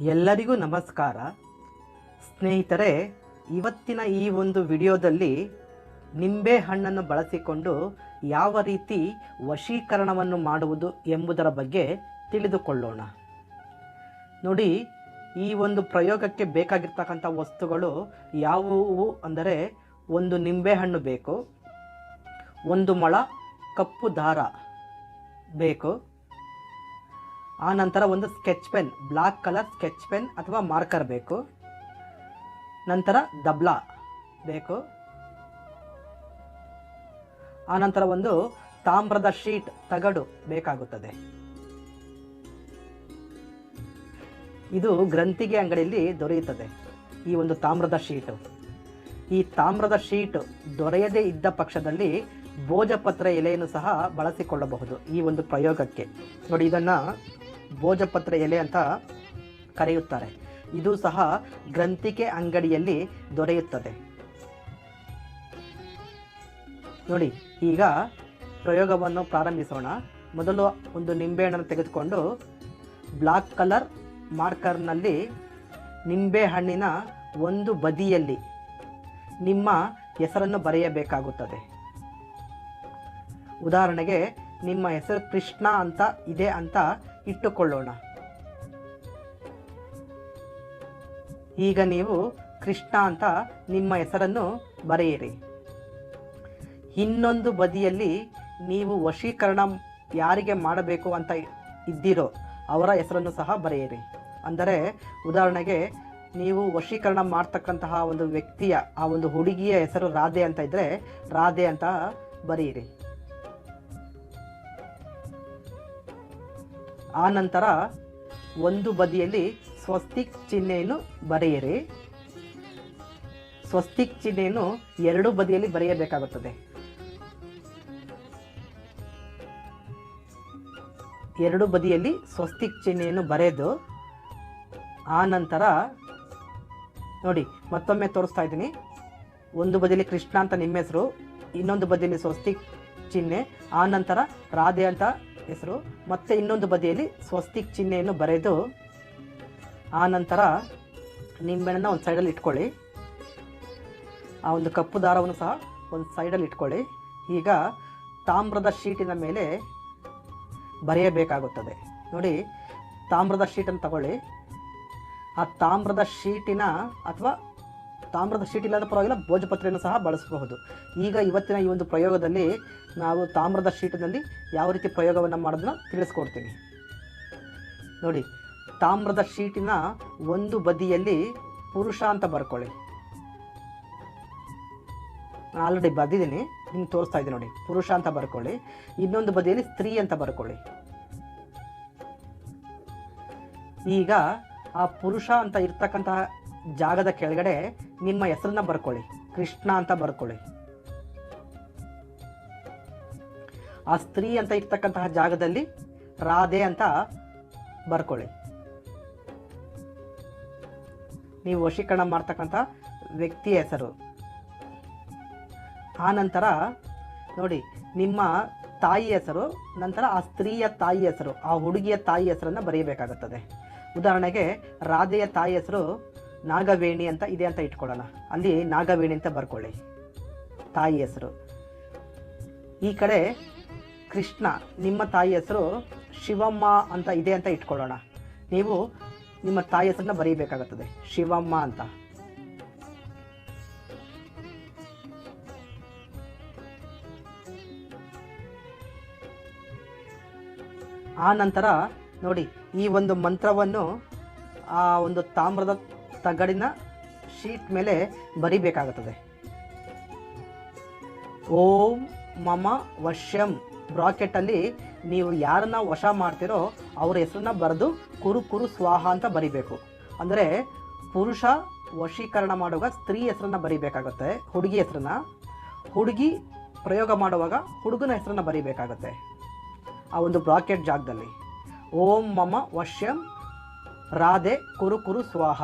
ಎಲ್ಲರಿಗೂ ನಮಸ್ಕಾರ. ಸ್ನೇಹಿತರೆ, ಇವತ್ತಿನ ಈ ಒಂದು ವಿಡಿಯೋದಲ್ಲಿ ನಿಂಬೆ ಹಣ್ಣನ್ನು ಬಳಸಿಕೊಂಡು ಯಾವ ರೀತಿ ವಶೀಕರಣವನ್ನು ಮಾಡುವುದು ಎಂಬುದರ ಬಗ್ಗೆ ತಿಳಿದುಕೊಳ್ಳೋಣ. ನೋಡಿ, ಈ ಒಂದು ಪ್ರಯೋಗಕ್ಕೆ ಬೇಕಾಗಿರ್ತಕ್ಕಂಥ ವಸ್ತುಗಳು ಯಾವುವು ಅಂದರೆ, ಒಂದು ನಿಂಬೆಹಣ್ಣು ಬೇಕು, ಒಂದು ಮೊಳ ಕಪ್ಪು ದಾರ ಬೇಕು ಆ ನಂತರ ಒಂದು sketch pen, black colour sketch pen ಅಥವಾ ಮಾರ್ಕರ್ ಬೇಕು. ನಂತರ ದಬ್ಲಾ ಬೇಕು. ಆ ನಂತರ ಒಂದು ತಾಮ್ರದ ಶೀಟ್ ತಗಡು ಬೇಕಾಗುತ್ತದೆ. ಇದು ಗ್ರಂಥಿಗೆ ಅಂಗಡಿಯಲ್ಲಿ ದೊರೆಯುತ್ತದೆ, ಈ ಒಂದು ತಾಮ್ರದ ಶೀಟ್. ಈ ತಾಮ್ರದ ಶೀಟ್ ದೊರೆಯದೇ ಇದ್ದ ಪಕ್ಷದಲ್ಲಿ ಭೋಜಪತ್ರ ಎಲೆಯನ್ನು ಸಹ ಬಳಸಿಕೊಳ್ಳಬಹುದು ಈ ಒಂದು ಪ್ರಯೋಗಕ್ಕೆ. ನೋಡಿ, ಇದನ್ನು ಭೋಜಪತ್ರ ಎಲೆ ಅಂತ ಕರೆಯುತ್ತಾರೆ. ಇದು ಸಹ ಗ್ರಂಥಿಕೆ ಅಂಗಡಿಯಲ್ಲಿ ದೊರೆಯುತ್ತದೆ. ನೋಡಿ, ಈಗ ಪ್ರಯೋಗವನ್ನು ಪ್ರಾರಂಭಿಸೋಣ. ಮೊದಲು ಒಂದು ನಿಂಬೆಹಣ್ಣನ್ನು ತೆಗೆದುಕೊಂಡು ಬ್ಲಾಕ್ ಕಲರ್ ಮಾರ್ಕರ್ನಲ್ಲಿ ನಿಂಬೆಹಣ್ಣಿನ ಒಂದು ಬದಿಯಲ್ಲಿ ನಿಮ್ಮ ಹೆಸರನ್ನು ಬರೆಯಬೇಕಾಗುತ್ತದೆ. ಉದಾಹರಣೆಗೆ, ನಿಮ್ಮ ಹೆಸರು ಕೃಷ್ಣ ಅಂತ ಇದೆ ಅಂತ ಇಟ್ಟುಕೊಳ್ಳೋಣ. ಈಗ ನೀವು ಕೃಷ್ಣ ಅಂತ ನಿಮ್ಮ ಹೆಸರನ್ನು ಬರೆಯಿರಿ. ಇನ್ನೊಂದು ಬದಿಯಲ್ಲಿ ನೀವು ವಶೀಕರಣ ಯಾರಿಗೆ ಮಾಡಬೇಕು ಅಂತ ಇದ್ದೀರೋ ಅವರ ಹೆಸರನ್ನು ಸಹ ಬರೆಯಿರಿ. ಅಂದರೆ ಉದಾಹರಣೆಗೆ ನೀವು ವಶೀಕರಣ ಮಾಡ್ತಕ್ಕಂತಹ ಒಂದು ವ್ಯಕ್ತಿಯ, ಆ ಒಂದು ಹುಡುಗಿಯ ಹೆಸರು ರಾಧೆ ಅಂತ ಇದ್ದರೆ ರಾಧೆ ಅಂತ ಬರೆಯಿರಿ. ಆ ನಂತರ ಒಂದು ಬದಿಯಲ್ಲಿ ಸ್ವಸ್ತಿಕ್ ಚಿಹ್ನೆಯನ್ನು ಬರೆಯಿರಿ. ಸ್ವಸ್ತಿಕ್ ಚಿಹ್ನೆಯನ್ನು ಎರಡು ಬದಿಯಲ್ಲಿ ಬರೆಯಬೇಕಾಗುತ್ತದೆ. ಎರಡು ಬದಿಯಲ್ಲಿ ಸ್ವಸ್ತಿಕ್ ಚಿಹ್ನೆಯನ್ನು ಬರೆದು, ಆ ನಂತರ ನೋಡಿ, ಮತ್ತೊಮ್ಮೆ ತೋರಿಸ್ತಾ ಇದ್ದೀನಿ. ಒಂದು ಬದಿಯಲ್ಲಿ ಕೃಷ್ಣ ಅಂತ ನಿಮ್ಮ ಹೆಸರು, ಇನ್ನೊಂದು ಬದಿಯಲ್ಲಿ ಸ್ವಸ್ತಿಕ್ ಚಿಹ್ನೆ, ಆ ನಂತರ ರಾಧೆ ಅಂತ ಹೆಸರು. ಮತ್ತೆ ಇನ್ನೊಂದು ಬದಿಯಲ್ಲಿ ಸ್ವಸ್ತಿಕ್ ಚಿಹ್ನೆಯನ್ನು ಬರೆದು, ಆ ನಂತರ ನಿಂಬೆಹಣ್ಣನ್ನ ಒಂದು ಸೈಡಲ್ಲಿ ಇಟ್ಕೊಳ್ಳಿ. ಆ ಒಂದು ಕಪ್ಪು ದಾರವನ್ನು ಸಹ ಒಂದು ಸೈಡಲ್ಲಿ ಇಟ್ಕೊಳ್ಳಿ. ಈಗ ತಾಮ್ರದ ಶೀಟಿನ ಮೇಲೆ ಬರೆಯಬೇಕಾಗುತ್ತದೆ. ನೋಡಿ, ತಾಮ್ರದ ಶೀಟನ್ನು ತಗೊಳ್ಳಿ. ಆ ತಾಮ್ರದ ಶೀಟಿನ ಅಥವಾ ತಾಮ್ರದ ಶೀಟ್ ಇಲ್ಲದ ಪರವಾಗಿಲ್ಲ, ಭೋಜಪತ್ರೆಯನ್ನು ಸಹ ಬಳಸಬಹುದು. ಈಗ ಇವತ್ತಿನ ಈ ಒಂದು ಪ್ರಯೋಗದಲ್ಲಿ ನಾವು ತಾಮ್ರದ ಶೀಟಿನಲ್ಲಿ ಯಾವ ರೀತಿ ಪ್ರಯೋಗವನ್ನು ಮಾಡೋದನ್ನ ತಿಳಿಸ್ಕೊಡ್ತೀನಿ. ನೋಡಿ, ತಾಮ್ರದ ಶೀಟಿನ ಒಂದು ಬದಿಯಲ್ಲಿ ಪುರುಷ ಅಂತ ಬರ್ಕೊಳ್ಳಿ. ಆಲ್ರೆಡಿ ಬರೆದಿದ್ದೀನಿ ನಿಮ್ಗೆ ತೋರಿಸ್ತಾ ಇದ್ದೀನಿ ನೋಡಿ, ಪುರುಷ ಅಂತ ಬರ್ಕೊಳ್ಳಿ. ಇನ್ನೊಂದು ಬದಿಯಲ್ಲಿ ಸ್ತ್ರೀ ಅಂತ ಬರ್ಕೊಳ್ಳಿ. ಈಗ ಆ ಪುರುಷ ಅಂತ ಇರ್ತಕ್ಕಂತಹ ಜಾಗದ ಕೆಳಗಡೆ ನಿಮ್ಮ ಹೆಸರನ್ನ ಬರ್ಕೊಳ್ಳಿ. ಕೃಷ್ಣ ಅಂತ ಬರ್ಕೊಳ್ಳಿ. ಆ ಸ್ತ್ರೀ ಅಂತ ಇರ್ತಕ್ಕಂತಹ ಜಾಗದಲ್ಲಿ ರಾಧೆ ಅಂತ ಬರ್ಕೊಳ್ಳಿ. ನೀವು ವಶೀಕರಣ ಮಾಡ್ತಕ್ಕಂಥ ವ್ಯಕ್ತಿಯ ಹೆಸರು. ಆ ನಂತರ ನೋಡಿ, ನಿಮ್ಮ ತಾಯಿ ಹೆಸರು, ನಂತರ ಆ ಸ್ತ್ರೀಯ ತಾಯಿ ಹೆಸರು, ಆ ಹುಡುಗಿಯ ತಾಯಿ ಹೆಸರನ್ನು ಬರೆಯಬೇಕಾಗುತ್ತದೆ ಉದಾಹರಣೆಗೆ, ರಾಧೆಯ ತಾಯಿ ಹೆಸರು ನಾಗವೇಣಿ ಅಂತ ಇದೆ ಅಂತ ಇಟ್ಕೊಳ್ಳೋಣ. ಅಲ್ಲಿ ನಾಗವೇಣಿ ಅಂತ ಬರ್ಕೊಳ್ಳಿ. ತಾಯಿ ಹೆಸರು. ಈ ಕಡೆ ಕೃಷ್ಣ, ನಿಮ್ಮ ತಾಯಿ ಹೆಸರು ಶಿವಮ್ಮ ಅಂತ ಇದೆ ಅಂತ ಇಟ್ಕೊಳ್ಳೋಣ. ನೀವು ನಿಮ್ಮ ತಾಯಿ ಹೆಸರನ್ನ ಬರೀಬೇಕಾಗುತ್ತದೆ. ಶಿವಮ್ಮ ಅಂತ. ಆ ನಂತರ ನೋಡಿ, ಈ ಒಂದು ಮಂತ್ರವನ್ನು, ಆ ಒಂದು ತಾಮ್ರದ ತಗಡಿನ ಶೀಟ್ ಮೇಲೆ ಬರಿಬೇಕಾಗುತ್ತದೆ. ಓಂ ಮಮ ವಶ್ಯಂ ಬ್ರಾಕೆಟಲ್ಲಿ ನೀವು ಯಾರನ್ನ ವಶ ಮಾಡ್ತೀರೋ ಅವ್ರ ಹೆಸರನ್ನ ಬರೆದು ಕುರು ಕುರು ಸ್ವಾಹ ಅಂತ ಬರಿಬೇಕು. ಅಂದರೆ ಪುರುಷ ವಶೀಕರಣ ಮಾಡುವಾಗ ಸ್ತ್ರೀ ಹೆಸರನ್ನ ಬರಿಬೇಕಾಗುತ್ತೆ, ಹುಡುಗಿ ಹೆಸರನ್ನ. ಹುಡುಗಿ ಪ್ರಯೋಗ ಮಾಡುವಾಗ ಹುಡುಗನ ಹೆಸರನ್ನ ಬರಿಬೇಕಾಗುತ್ತೆ ಆ ಒಂದು ಬ್ರಾಕೆಟ್ ಜಾಗದಲ್ಲಿ. ಓಂ ಮಮ ವಶ್ಯಂ ರಾಧೆ ಕುರು ಕುರು ಸ್ವಾಹ.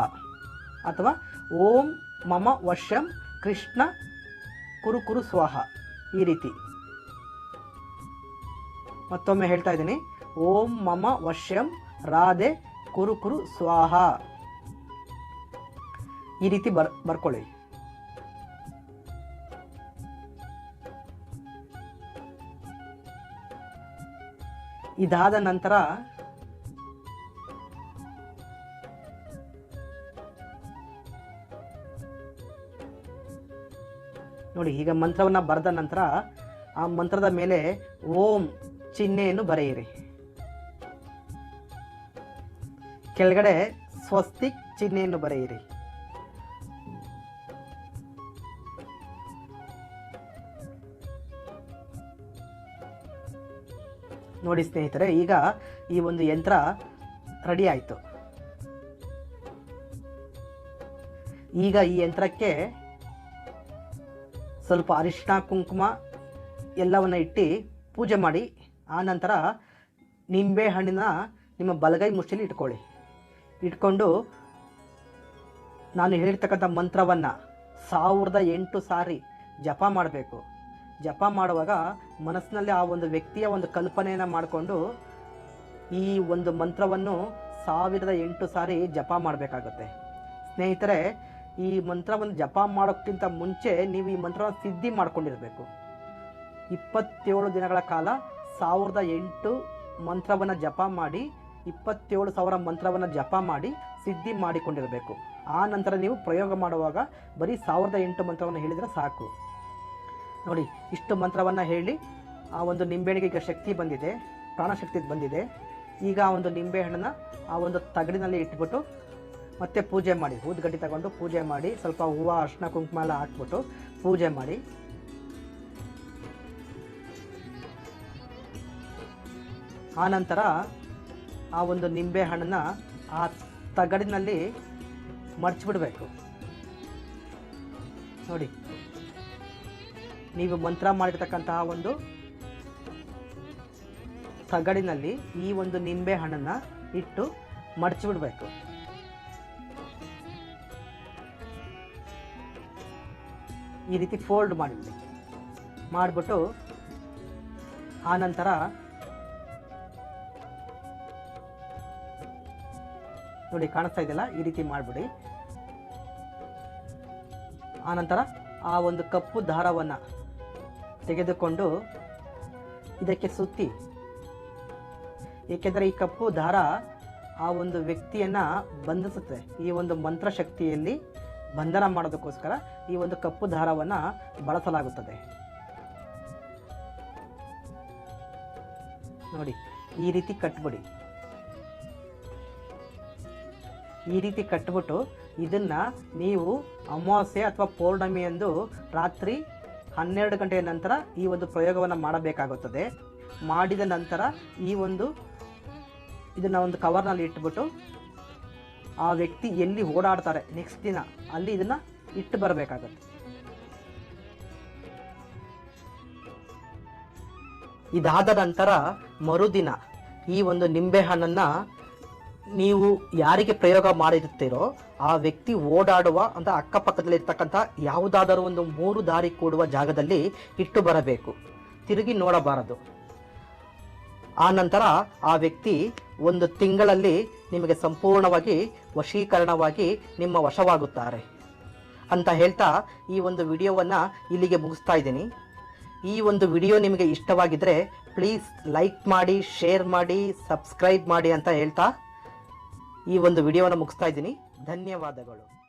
ಅಥವಾ ಓಂ ಮಮ ವಶಂ ಕೃಷ್ಣ ಕುರುಕುರು ಕುರು ಸ್ವಾಹ ಈ ರೀತಿ. ಮತ್ತೊಮ್ಮೆ ಹೇಳ್ತಾ ಇದ್ದೀನಿ. ಓಂ ಮಮ ವಶ್ಯಂ ರಾಧೆ ಕುರುಕುರು ಕುರು ಸ್ವಾಹ. ಈ ರೀತಿ ಬರ್, ಬರ್ಕೊಳ್ಳಿ. ಇದಾದ ನಂತರ ನೋಡಿ, ಈಗ ಮಂತ್ರವನ್ನು ಬರೆದ ನಂತರ ಆ ಮಂತ್ರದ ಮೇಲೆ ಓಂ ಚಿಹ್ನೆಯನ್ನು ಬರೆಯಿರಿ. ಕೆಳಗಡೆ ಸ್ವಸ್ತಿಕ್ ಚಿಹ್ನೆಯನ್ನು ಬರೆಯಿರಿ. ನೋಡಿ ಸ್ನೇಹಿತರೆ, ಈಗ ಈ ಒಂದು ಯಂತ್ರ ರೆಡಿ ಆಯಿತು. ಈಗ ಈ ಯಂತ್ರಕ್ಕೆ ಸ್ವಲ್ಪ ಅರಿಶಿನ ಕುಂಕುಮ ಎಲ್ಲವನ್ನು ಇಟ್ಟು ಪೂಜೆ ಮಾಡಿ, ಆ ನಂತರ ನಿಂಬೆ ಹಣ್ಣಿನ ನಿಮ್ಮ ಬಲಗೈ ಮುಷ್ಟಿಲಿ ಇಟ್ಕೊಳ್ಳಿ. ಇಟ್ಕೊಂಡು ನಾನು ಹೇಳಿರ್ತಕ್ಕಂಥ ಮಂತ್ರವನ್ನು ಸಾವಿರದ ಎಂಟು ಸಾರಿ ಜಪ ಮಾಡಬೇಕು. ಜಪ ಮಾಡುವಾಗ ಮನಸ್ಸಿನಲ್ಲಿ ಆ ಒಂದು ವ್ಯಕ್ತಿಯ ಒಂದು ಕಲ್ಪನೆಯನ್ನು ಮಾಡಿಕೊಂಡು ಈ ಒಂದು ಮಂತ್ರವನ್ನು ಸಾವಿರದ ಎಂಟು ಸಾರಿ ಜಪ ಮಾಡಬೇಕಾಗುತ್ತೆ. ಸ್ನೇಹಿತರೆ ಈ ಮಂತ್ರವನ್ನು ಜಪ ಮಾಡೋಕ್ಕಿಂತ ಮುಂಚೆ ನೀವು ಈ ಮಂತ್ರವನ್ನು ಸಿದ್ಧಿ ಮಾಡ್ಕೊಂಡಿರಬೇಕು. ಇಪ್ಪತ್ತೇಳು ದಿನಗಳ ಕಾಲ ಸಾವಿರದ ಎಂಟು ಮಂತ್ರವನ್ನು ಜಪ ಮಾಡಿ, ಇಪ್ಪತ್ತೇಳು ಸಾವಿರ ಮಂತ್ರವನ್ನು ಜಪ ಮಾಡಿ ಸಿದ್ಧಿ ಮಾಡಿಕೊಂಡಿರಬೇಕು. ಆ ನಂತರ ನೀವು ಪ್ರಯೋಗ ಮಾಡುವಾಗ ಬರೀ ಸಾವಿರದ ಎಂಟು ಮಂತ್ರವನ್ನು ಹೇಳಿದರೆ ಸಾಕು. ನೋಡಿ, ಇಷ್ಟು ಮಂತ್ರವನ್ನು ಹೇಳಿ ಆ ಒಂದು ನಿಂಬೆಹಣ್ಣಿಗೆ ಈಗ ಶಕ್ತಿ ಬಂದಿದೆ, ಪ್ರಾಣಶಕ್ತಿ ಬಂದಿದೆ. ಈಗ ಆ ಒಂದು ನಿಂಬೆಹಣ್ಣನ್ನು ಆ ಒಂದು ತಗಡಿನಲ್ಲಿ ಇಟ್ಬಿಟ್ಟು ಮತ್ತೆ ಪೂಜೆ ಮಾಡಿ, ಊದ್ಗಡ್ಡಿ ತಗೊಂಡು ಪೂಜೆ ಮಾಡಿ, ಸ್ವಲ್ಪ ಹೂವು ಅರ್ಶಿನ ಕುಂಕುಮ ಎಲ್ಲ ಹಾಕ್ಬಿಟ್ಟು ಪೂಜೆ ಮಾಡಿ. ಆನಂತರ ಆ ಒಂದು ನಿಂಬೆ ಹಣ್ಣನ್ನ ಆ ತಗಡಿನಲ್ಲಿ ಮರ್ಚಿಬಿಡಬೇಕು. ನೋಡಿ, ನೀವು ಮಂತ್ರ ಮಾಡಿರ್ತಕ್ಕಂತಹ ಒಂದು ತಗಡಿನಲ್ಲಿ ಈ ಒಂದು ನಿಂಬೆ ಹಣ್ಣನ್ನು ಇಟ್ಟು ಮಡಚಿಬಿಡ್ಬೇಕು ಈ ರೀತಿ ಫೋಲ್ಡ್ ಮಾಡಿಬಿಡಿ. ಮಾಡಿಬಿಟ್ಟು ಆನಂತರ ನೋಡಿ ಕಾಣಿಸ್ತಾ ಇದೆಯಲ್ಲ? ಈ ರೀತಿ ಮಾಡಿಬಿಡಿ. ಆನಂತರ ಆ ಒಂದು ಕಪ್ಪು ದಾರವನ್ನು ತೆಗೆದುಕೊಂಡು ಇದಕ್ಕೆ ಸುತ್ತಿ. ಏಕೆಂದರೆ ಈ ಕಪ್ಪು ದಾರ ಆ ಒಂದು ವ್ಯಕ್ತಿಯನ್ನು ಬಂಧಿಸುತ್ತೆ. ಈ ಒಂದು ಮಂತ್ರಶಕ್ತಿಯಲ್ಲಿ ಬಂಧನ ಮಾಡೋದಕ್ಕೋಸ್ಕರ ಈ ಒಂದು ಕಪ್ಪು ದಾರವನ್ನು ಬಳಸಲಾಗುತ್ತದೆ. ನೋಡಿ, ಈ ರೀತಿ ಕಟ್ಬಿಡಿ. ಈ ರೀತಿ ಕಟ್ಬಿಟ್ಟು ಇದನ್ನ ನೀವು ಅಮಾವಾಸ್ಯೆ ಅಥವಾ ಪೌರ್ಣಮಿ ಎಂದು ರಾತ್ರಿ ಹನ್ನೆರಡು ಗಂಟೆಯ ನಂತರ ಈ ಒಂದು ಪ್ರಯೋಗವನ್ನು ಮಾಡಬೇಕಾಗುತ್ತದೆ. ಮಾಡಿದ ನಂತರ ಈ ಒಂದು ಇದನ್ನ ಒಂದು ಕವರ್ನಲ್ಲಿ ಇಟ್ಬಿಟ್ಟು ಆ ವ್ಯಕ್ತಿ ಎಲ್ಲಿ ಓಡಾಡ್ತಾರೆ ನೆಕ್ಸ್ಟ್ ದಿನ, ಅಲ್ಲಿ ಇದನ್ನ ಇಟ್ಟು ಬರಬೇಕಾಗತ್ತೆ. ಇದಾದ ನಂತರ ಮರುದಿನ ಈ ಒಂದು ನಿಂಬೆ ಹಣ್ಣನ್ನ ನೀವು ಯಾರಿಗೆ ಪ್ರಯೋಗ ಮಾಡಿರುತ್ತೀರೋ, ಆ ವ್ಯಕ್ತಿ ಓಡಾಡುವ ಅಂತ ಅಕ್ಕಪಕ್ಕದಲ್ಲಿ ಇರ್ತಕ್ಕಂಥ ಯಾವುದಾದರೂ ಒಂದು ಮೂರು ದಾರಿ ಕೂಡುವ ಜಾಗದಲ್ಲಿ ಇಟ್ಟು ಬರಬೇಕು. ತಿರುಗಿ ನೋಡಬಾರದು. ಆ ನಂತರ ಆ ವ್ಯಕ್ತಿ ಒಂದು ತಿಂಗಳಲ್ಲಿ ನಿಮಗೆ ಸಂಪೂರ್ಣವಾಗಿ ವಶೀಕರಣವಾಗಿ ನಿಮ್ಮ ವಶವಾಗುತ್ತಾರೆ. ಅಂತ ಹೇಳ್ತಾ ಈ ಒಂದು ವಿಡಿಯೋವನ್ನು ಇಲ್ಲಿಗೆ ಮುಗಿಸ್ತಾ ಇದ್ದೀನಿ. ಈ ಒಂದು ವಿಡಿಯೋ ನಿಮಗೆ ಇಷ್ಟವಾಗಿದ್ದರೆ ಪ್ಲೀಸ್ ಲೈಕ್ ಮಾಡಿ, ಶೇರ್ ಮಾಡಿ, ಸಬ್ಸ್ಕ್ರೈಬ್ ಮಾಡಿ ಅಂತ ಹೇಳ್ತಾ ಈ ಒಂದು ವಿಡಿಯೋವನ್ನು ಮುಗಿಸ್ತಾ ಇದ್ದೀನಿ. ಧನ್ಯವಾದಗಳು.